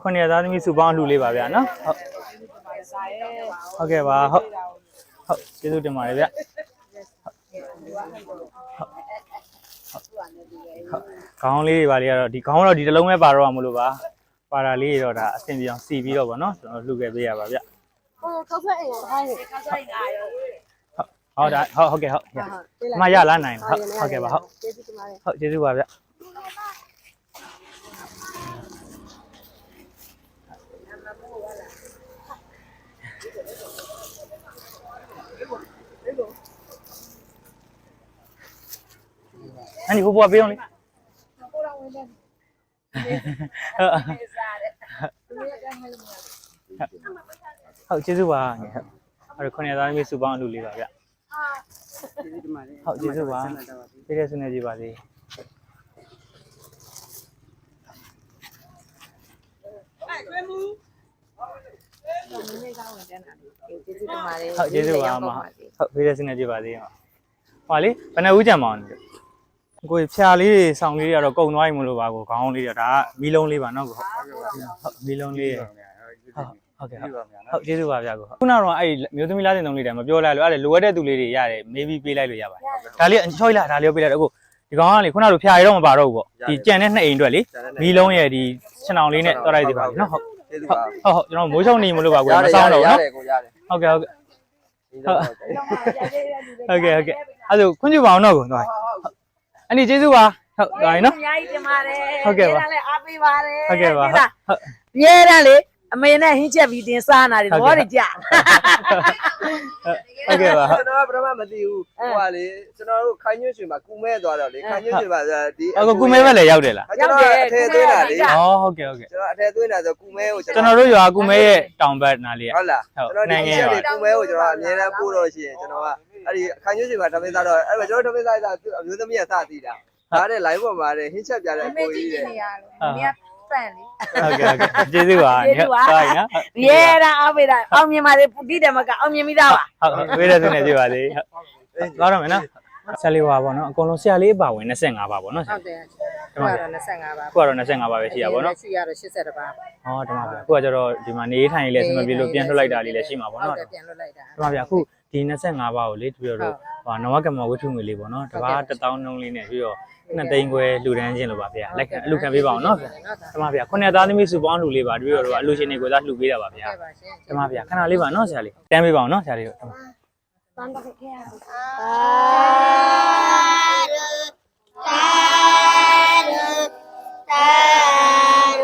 ခုနှစ်သားသမီးစုပေါင်းအလှူလေးပါဗျာနော်ဟုတ်ဟုတ်ကဲ့ပါဟုတ်ဟုတ်ကျေးဇူးတင်ပါတယ်ဗျခေါင်းလေးတွေပါလေးကတော့ဒီခေါင်းတော့ဒီတစ်လုံးပဲပါတော့မှာမလို့ပါပါတာလေးတွေတော့ဒါအဆင်ပြေအောင်စီပြီးတော့ဗောနော်ကျွန်တော်လှူခဲ့ပေးရပါဗျဟိုခောက်ဆက်အိမ်ကိုဟိုင်းနေခောက်ဆက်အိမ်ကရော ဟုတ်ဒါဟုတ်ဟုတ်ကဲ့ဟုတ်ရအမရလာနိုင်ဟုတ်ဟုတ်ကဲ့ပါဟုတ်ကျေးဇူးတင်ပါတယ်ဟုတ်ကျေးဇူးပါဗျအဲ့ဒီဟိုဘွားပေးအောင်လေကိုတော်ဝင်တယ်ဟုတ်နေစားတယ်သူရဲ့ကဟဲ့လို့ဟုတ်ကျေးဇူးပါငယ်ဟုတ်အဲ့ဒါခုနှစ်သားသမီးစုပေါင်းအလူလေးပါဗျ ဟုတ်ကျေးဇူးပါပြေးတဲ့ဆုနေကြပါစေတော်မင်းကောင်းဝင်တဲ့နာလေးကျေးဇူးတင်ပါတယ်ဟုတ်ကျေးဇူးပါအမဟုတ်ပြေးတဲ့ဆုနေကြပါစေဟုတ်ဟွာလေဘယ်နှဦးကြံမအောင်လဲကိုယ်ဖြာလေးတွေဆောင်းလေးတွေကတော့ကုံသွားပြီမလို့ပါကိုခေါင်းလေးတွေဒါကမီးလုံးလေးပါနော်ကိုဟုတ်မီးလုံးလေးဟုတ် ဟုတ်ကဲ့ဟုတ်ဟုတ်ကျေးဇူးပါဗျာကိုခုနကတော့အဲ့မျိုးသမီးလားတင်တုံးလေးတိုင်မပြောလိုက်လို့အဲ့လိုအပ်တဲ့သူလေးတွေရတယ် maybe ပေးလိုက်လို့ရပါတယ်ဒါလေးချောလိုက်ဒါလေးကိုပေးလိုက်တော့အခုဒီကောင်ကလေခုနကလိုဖြာရတော့မပါတော့ဘူးပေါ့ဒီကြံတဲ့နှစ်အိမ်အတွက်လေမီးလုံးရဲ့ဒီခြံအောင်လေးနဲ့တော်လိုက်သေးပါပြီနော်ဟုတ်ကျေးဇူးဟုတ်ပါဟုတ်ဟုတ်ကျွန်တော်မိုးချုံနေမလို့ပါကိုမဆောင်တော့ဘူးနော်ရတယ်ကိုရတယ်ဟုတ်ကဲ့ဟုတ်ကဲ့ကျေးဇူးပါဟုတ်ကဲ့ဟုတ်ကဲ့အဲ့ဒါခွင့်ပြုပါအောင်တော့ကိုသွားအဲ့ဒီကျေးဇူးပါဟုတ်ဒါရင်နော်အများကြီးတင်ပါတယ်ဟုတ်ကဲ့ပါဒါလည်းအားပေးပါတယ်ဟုတ်ကဲ့ပါဟုတ်ဟုတ်ရဲတန်းလေ အမေနဲ့ဟင်းချက်ပြီးတင်စားနာတယ်ဘောတွေကြာဟုတ်ကဲ့ပါဟုတ်ကျွန်တော်ကပထမမသိဘူးဟိုကလေကျွန်တော်တို့ခိုင်းညွှန့်ရွှေမှာကူမဲသွားတော့လေခိုင်းညွှန့်ရွှေမှာဒီအခုကုမဲပဲလည်းရောက်တယ်လားကျွန်တော်အထည့်သွင်းတာလေဩဟုတ်ကဲ့ဟုတ်ကဲ့ကျွန်တော်အထည့်သွင်းတာဆိုကူမဲကိုကျွန်တော်တို့ရွာကုမဲရဲ့တောင်ဘက်နားလေးကဟုတ်လားဟုတ်ကျွန်တော်ဒီနိုင်ငံချက်ရွာလေးကူမဲကိုကျွန်တော်အမြဲတမ်းပို့တော့ရှိရင်ကျွန်တော်ကအဲ့ဒီခိုင်းညွှန့်ရွှေမှာဓမင်းသားတော့အဲ့ဒါကျွန်တော်ဓမင်းသားကအမျိုးသမီးကစတည်တာဒါတဲ့ live ပေါ်မှာတဲ့ဟင်းချက်ပြတဲ့အကိုကြီးတဲ့နေရတယ်။မြတ် ပန့်လေဟုတ်ကဲ့ဟုတ်ကဲ့ကျေးဇူးပါကျေးဇူးပါဟုတ်နော်။ရဲတန်းအားပေးတာအောင်မြင်ပါလေပူတိတယ်မကအောင်မြင်မိသားပါဟုတ်ဟုတ်ဝေးတဲ့သူနဲ့ကြည့်ပါသေးဟုတ်သွားတော့မယ်နော်ဆက်လေးပါပေါ့နော်အကုန်လုံးဆရာလေးပါဝင်25ပါပေါ့နော်။ဟုတ်တယ်ဒီမှာ။25ပါခုကတော့25ပါပဲရှိရပါတော့ရှိရတော့80ပါဟောဒီမှာဗျခုကကျတော့ဒီမှာနေထိုင်လေးလည်းအဆင်မပြေလို့ပြန်ထုတ်လိုက်တာလေးလည်းရှိမှာ။ပေါ့ဟုတ်နော်တယ်ပြန်လွတ်လိုက်တာဒီမှာဗျအခုဒီ25ပါးကိုလေပြီးတော့ဟောနဝကမဝတ္ထုငွေလေးပေါ့နော်တဘာ1000နှုန်းလေးနဲ့ပြီးတော့ နှစ်သိန်းခွဲလှူဒန်းခြင်းလို့ပါဗျာလက်ခံအလှခံပေးပါအောင်နော်ဗျာဒီမှာဗျာခုနှစ်သားသမီးစုပေါင်းလှူလေးပါပြီးတော့အလှရှင်တွေကိုသာလှူပေးတာပါဗျာ။ဟုတ်ပါရှင်ဒီမှာဗျာခဏလေးပါနော်ဆရာလေးတန်းပေးပါအောင်နော်ဆရာလေးတို့ဒီမှာ။တန်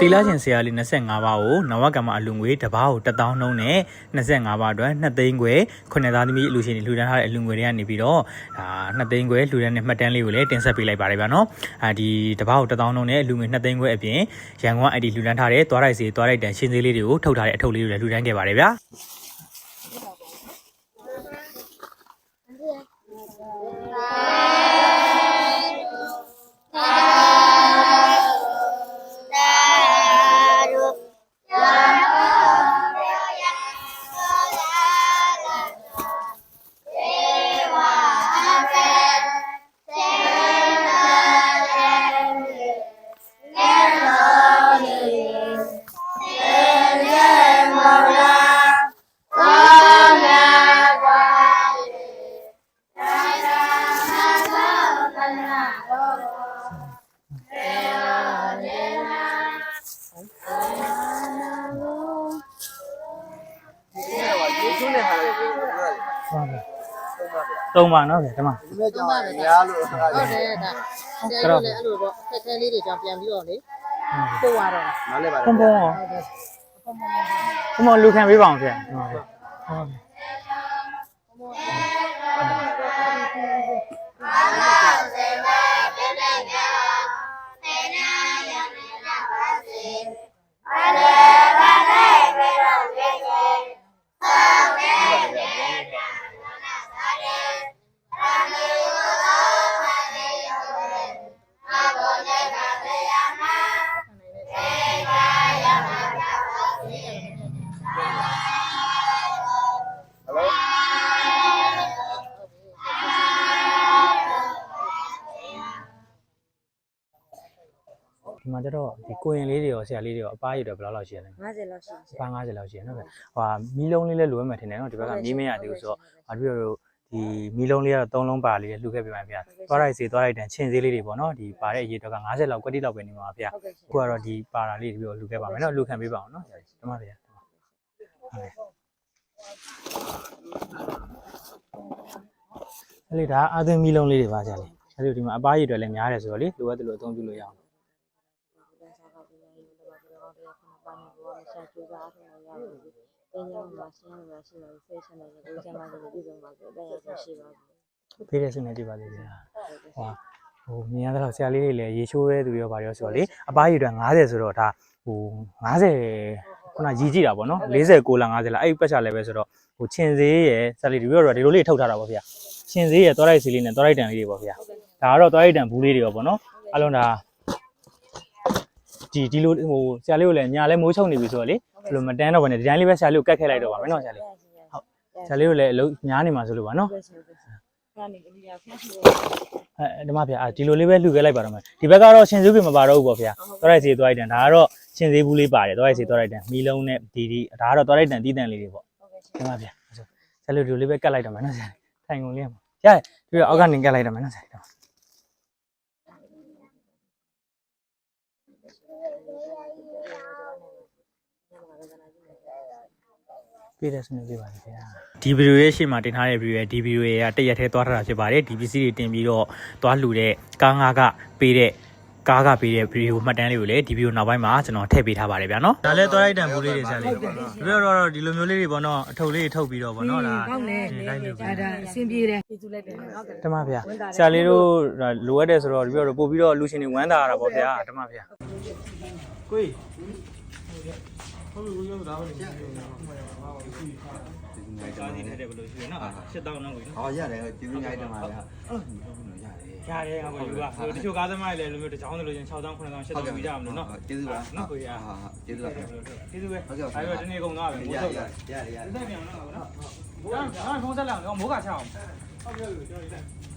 တော့ခဲ့ရပါတီလာရှင်ဆရာလေး25ပါးကိုနဝကမအလူငွေတစ်ပါးကို1000နှုန်းနဲ့25ပါးအတွက်2သိန်းခွဲခုနှစ်သားသမီးအလူရှင်တွေလှူဒန်းထားတဲ့အလူငွေတွေကနေပြီးတော့ဒါ2သိန်းခွဲလှူဒန်းတဲ့မှတ်တမ်းလေးကိုလည်းတင်ဆက်ပေးလိုက်ပါတယ်ဗျာနော်အာဒီတစ်ပါးကို1000နှုန်းနဲ့အလူငွေ2သိန်းခွဲအပြင်ရန်ကုန်ကအဲ့ဒီလှူဒန်းထားတဲ့သွားတိုက်စီသွားတိုက်တန်ရှင်းသေးလေးတွေကိုထုတ်ထားတဲ့အထုပ်လေးတွေလည်းလှူဒန်းခဲ့ပါတယ်ဗျာ ၃ပါနော်ဗျာဒီမှာဒီမဲ့ကြောင့်ရားလို့ဟုတ်တယ်ဟုတ်တယ်ဒါဆယ်လို့လည်းအဲ့လိုပေါ့ခက်ခဲလေးတွေကြောင့်ပြန်ပြီးတော့လေပို့ရတော့နားလဲပါတယ်ဘုံဘုံဘုံဘုံလူခံပေးပါအောင်ဗျာဟုတ်ပါဘူး မှာကျတော့ဒီကိုရင်လေးတွေရောဆရာလေးတွေရောအပားရည်တော့ဘယ်လောက်လောက်ရှိရလဲ50လောက်ရှိတယ်အပား90လောက်ရှိရနော်ဗျဟိုမီးလုံးလေးလည်းလိုရမှထင်တယ်နော်ဒီဘက်ကမီးမရသေးဘူးဆိုတော့ဘာဖြစ်လို့ဒီမီးလုံးလေးကတော့၃လုံးပါလေးလှူခဲ့ပြပါဗျာသွားလိုက်စီသွားလိုက်တန်ချင်းသေးလေးတွေပေါ့နော်ဒီပါတဲ့အရေးတော့က90လောက်ကွက်တိလောက်ပဲနေမှာပါဗျာဟုတ်ကဲ့ရှင်အခုကတော့ဒီပါတာလေးပြီးတော့လှူခဲ့ပါမယ်နော်လှူခံပေးပါအောင်နော်ဒီမှာဗျာဟုတ်ကဲ့အဲ့လေဒါအာသင်မီလုံးလေးတွေပါဆရာလေးအဲ့ဒီဒီမှာအပားရည်တွေလည်းများတယ်ဆိုတော့လေလိုအပ်တယ်လို့အသုံးပြုလို့ရအောင် တင်းရောမှာရှင်းရမှာရှိတယ်ဆေးချင်တယ်ကိုကျမတို့ပြည်စုံပါဆိုတဲ့ရရှိပါဘူးဖေးတဲ့စနေကြည့်ပါသေးတယ်ဟိုဟိုမြင်ရတဲ့တော့ဆရာလေးတွေလည်းရေချိုးတဲ့သူတွေရောပါရောဆိုတော့လေအပားရည်တွေ90ဆိုတော့ဒါဟို90ခုနရီကြည့်တာပေါ့နော်49လား50လားအဲ့ဒီပတ်ချလည်းပဲဆိုတော့ဟိုချင်းသေးရယ်ဆရာလေးဒီလိုတော့ဒီလိုလေးထုတ်ထားတာပေါ့ဗျာချင်းသေးရယ်သွားလိုက်စီလေးနဲ့သွားလိုက်တန်လေးတွေပေါ့ဗျာဒါကတော့သွားလိုက်တန်ဘူးလေးတွေရောပေါ့နော်အလုံးဒါ ဒီဒီလိုဟိုဆရာလေးကိုလည်းညာလဲမိုးချုံနေပြီဆိုတော့လေဘယ်လိုမတန်းတော့ဘဲနဲ့ဒီတိုင်းလေးပဲဆရာလေးကိုကတ်ခဲ့လိုက်တော့ပါမယ်နော်ဆရာလေးဆရာလေးကိုလည်းအလုံးညားနေမှာဆိုလို့ပါနော်ဟုတ်ကဲ့ရှင်ဟုတ်ကဲ့ရှင်ခါနေကြည့်ရဖျက်ရှိအဲဒီမှာဗျာဒီလိုလေးပဲလှူခဲ့လိုက်ပါတော့မယ်ဒီဘက်ကတော့ရှင်စုပြမပါတော့ဘူးပေါ့ဗျာသွားလိုက်စီသွားလိုက်တန်ဒါကတော့ရှင်သေးဘူးလေးပါတယ်သွားလိုက်စီသွားလိုက်တန်မီလုံးနဲ့ဒီဒီဒါကတော့သွားလိုက်တန်တီးတန်လေးတွေပေါ့ဟုတ်ကဲ့ရှင်ဒီမှာဗျာဆိုဆရာလေးဒီလိုလေးပဲကတ်လိုက်တော့မယ်နော်ဆရာထိုင်ကုန်လေးရမှာရတယ်ပြီးတော့အောက်ကနေကတ်လိုက်တော့မယ်နော်ဆရာ ပြည့်တဲ့စနေပြပါလေဗျာဒီဗီဒီယိုရဲ့ရှေ့မှာတင်ထားတဲ့ဗီဒီယိုရဲ့ဒီဗီဒီယိုရဲ့တရက်ထဲသွားထားတာဖြစ်ပါတယ်ဒီပစ္စည်းတွေတင်ပြီးတော့သွားလှူတဲ့ကားငါးကပေးတဲ့ကားကပေးတဲ့ဗီဒီယိုမှတ်တမ်းလေးကိုလည်းဒီဗီဒီယိုနောက်ပိုင်းမှာကျွန်တော်ထည့်ပေးထားပါတယ်ဗျာနော်ဒါလည်းသွားလိုက်တန်ဘူးလေးတွေဆရာလေးပြီးတော့တော့ဒီလိုမျိုးလေးတွေပေါ့နော်အထုပ်လေးတွေထုတ်ပြီးတော့ပေါ့နော်ဒါကောင်းတယ်ဒီတိုင်းလူဒါဒါအဆင်ပြေတယ်ပြည်သူလိုက်တယ်ဟုတ်ကဲ့ဓမ္မဗျာဆရာလေးတို့ဒါလိုအပ်တယ်ဆိုတော့ဒီပြောတော့ပို့ပြီးတော့လူရှင်တွေဝမ်းသာရတာပေါ့ဗျာဓမ္မဗျာ ကိုကြီးဒါဒီနဲ့ဘယ်လိုရှိလဲနော်ရှစ်တောင်းနော်ကိုကြီးနော်ဟောရတယ်ကျေးဇူးများတင်ပါဗျာအဲ့လိုမျိုးရတယ်ရတယ်ဟိုလူကဟိုတချို့ကားသမားတွေလည်းလိုမျိုးတစ်ချောင်းဆိုလို့ချင်း6တောင်း9တောင်း10တောင်းပြီးကြမလို့နော်ကျေးဇူးပါနော်ကိုကြီးဟာဟာကျေးဇူးပါဗျာကျေးဇူးပဲဟုတ်ကဲ့အဲ့တော့ဒီနေ့ကုန်သွားပြီမိုးထုတ်ရတာရရရတက်ပြန်တော့နော်မိုးကဖုန်းဆက်လာအောင်မိုးကချအောင်ဟုတ်ပြီဟုတ်ပြီကျွန်တော်